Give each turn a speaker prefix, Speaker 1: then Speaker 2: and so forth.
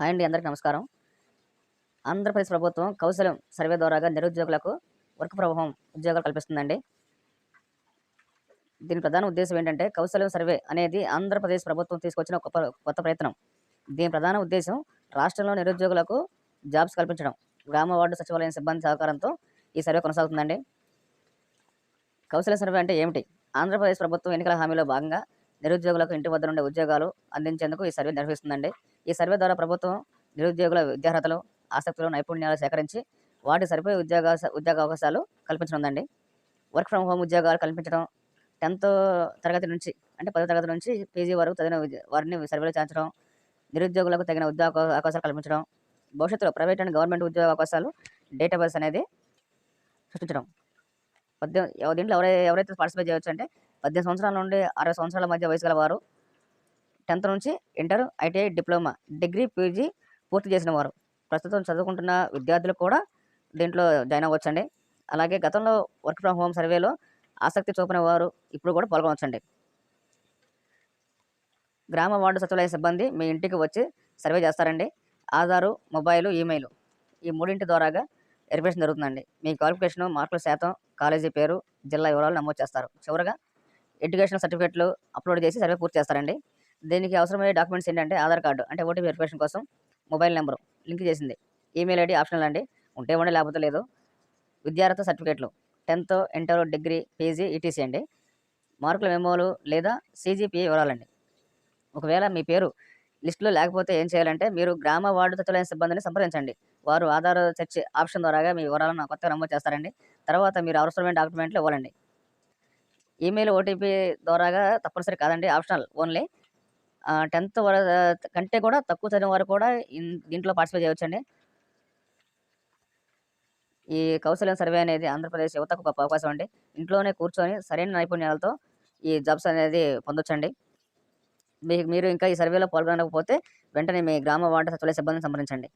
Speaker 1: Hi అండి అందరికీ నమస్కారం. ఆంధ్రప్రదేశ్ ప్రభుత్వం కౌశలం సర్వే ద్వారాగా నిరుద్యోగులకు వర్క్ ప్రభావం ఉద్యోగాలు కల్పిస్తుందండి. దీని ప్రధాన ఉద్దేశం ఏంటంటే కౌశలం సర్వే అనేది ఆంధ్రప్రదేశ్ ప్రభుత్వం తీసుకొచ్చిన ఒక కొత్త- కొత్త ప్రయత్నం. దీని ప్రధాన ఉద్దేశం రాష్ట్రంలో నిరుద్యోగులకు జాబ్స్ కల్పించడం. గ్రామ వార్డు సచివాలయం సిబ్బంది సహకారంతో ఈ సర్వే కొనసాగుతుందండి. కౌశల సర్వే అంటే ఏమిటి? ఆంధ్రప్రదేశ్ ప్రభుత్వం ఎన్నికల హామీలో భాగంగా నిరుద్యోగులకు ఇంటి వద్ద నుండి ఉద్యోగాలు అందించేందుకు ఈ సర్వే నిర్వహిస్తుందండి. ఈ సర్వే ద్వారా ప్రభుత్వం నిరుద్యోగుల విద్యార్హతలు ఆసక్తులు నైపుణ్యాలు సేకరించి వాటి సరిపోయే ఉద్యోగ ఉద్యోగ అవకాశాలు కల్పించనుందండి. వర్క్ ఫ్రమ్ హోమ్ ఉద్యోగాలు కల్పించడం టెన్త్ తరగతి నుంచి అంటే పదో తరగతి నుంచి పీజీ వరకు తగిన వారిని సర్వేలో చేర్చడం నిరుద్యోగులకు తగిన ఉద్యోగ అవకాశాలు కల్పించడం భవిష్యత్తులో ప్రైవేట్ అండ్ గవర్నమెంట్ ఉద్యోగ అవకాశాలు డేటాబేస్ అనేది సృష్టించడం. పద్దెనిమిది దీంట్లో ఎవరై ఎవరైతే పార్టిసిపేట్ చేయవచ్చు అంటే పద్దెనిమిది సంవత్సరాల నుండి అరవై సంవత్సరాల మధ్య వయసు గలవారు టెన్త్ నుంచి inter ITI diploma degree PG పూర్తి చేసిన వారు. ప్రస్తుతం చదువుకుంటున్న విద్యార్థులు కూడా దీంట్లో జాయిన్ అవ్వచ్చండి. అలాగే గతంలో వర్క్ ఫ్రమ్ హోమ్ సర్వేలో ఆసక్తి చూపిన వారు ఇప్పుడు కూడా పాల్గొనవచ్చండి గ్రామ వార్డు సచివాలయ సిబ్బంది మీ ఇంటికి వచ్చి సర్వే చేస్తారండి. ఆధారు మొబైల్ ఈమెయిల్ ఈ మూడింటి ద్వారాగా వెరిఫికేషన్ జరుగుతుందండి. మీ క్వాలిఫికేషన్ మార్కుల శాతం కాలేజీ పేరు జిల్లా వివరాలు నమోదు చేస్తారు. చివరగా ఎడ్యుకేషన్ సర్టిఫికేట్లు అప్లోడ్ చేసి సర్వే పూర్తి చేస్తారండి. దీనికి అవసరమయ్యే డాక్యుమెంట్స్ ఏంటంటే ఆధార్ కార్డు అంటే ఓటీ వెరిఫికేషన్ కోసం మొబైల్ నెంబరు లింక్ చేసింది. ఈమెయిల్ ఐడి ఆప్షనల్ అండి. ఉంటే ఉండే లేకపోతే లేదు. విద్యార్థి సర్టిఫికేట్లు tenth inter degree PG ETC అండి. మార్కుల మెమోలు లేదా సీజీపీఏ వివరాలండి. ఒకవేళ మీ పేరు లిస్టులో లేకపోతే ఏం చేయాలంటే మీరు గ్రామ వార్డు సచివాలయం సిబ్బందిని సంప్రదించండి. వారు ఆధార్ సెర్చ్ ఆప్షన్ ద్వారాగా మీ వివరాలను కొత్తగా నమోదు చేస్తారండి. తర్వాత మీరు అవసరమైన డాక్యుమెంట్లు ఇవ్వాలండి. ఈమెయిల్ ఓటీపీ ద్వారాగా తప్పనిసరి కాదండి ఆప్షనల్ ఓన్లీ. టెన్త్ వర కంటే కూడా తక్కువ చదివిన వారు కూడా ఇన్- దీంట్లో పార్టిసిపేట్ చేయవచ్చండి. ఈ కౌశల్యం సర్వే అనేది ఆంధ్రప్రదేశ్ యువతకు గొప్ప అవకాశం అండి. ఇంట్లోనే కూర్చొని సరైన నైపుణ్యాలతో ఈ జాబ్స్ అనేది పొందొచ్చండి. మీ మీరు ఇంకా ఈ సర్వేలో పాల్గొనకపోతే వెంటనే మీ గ్రామ వార్డు సచివాలయ సిబ్బందిని సంప్రదించండి.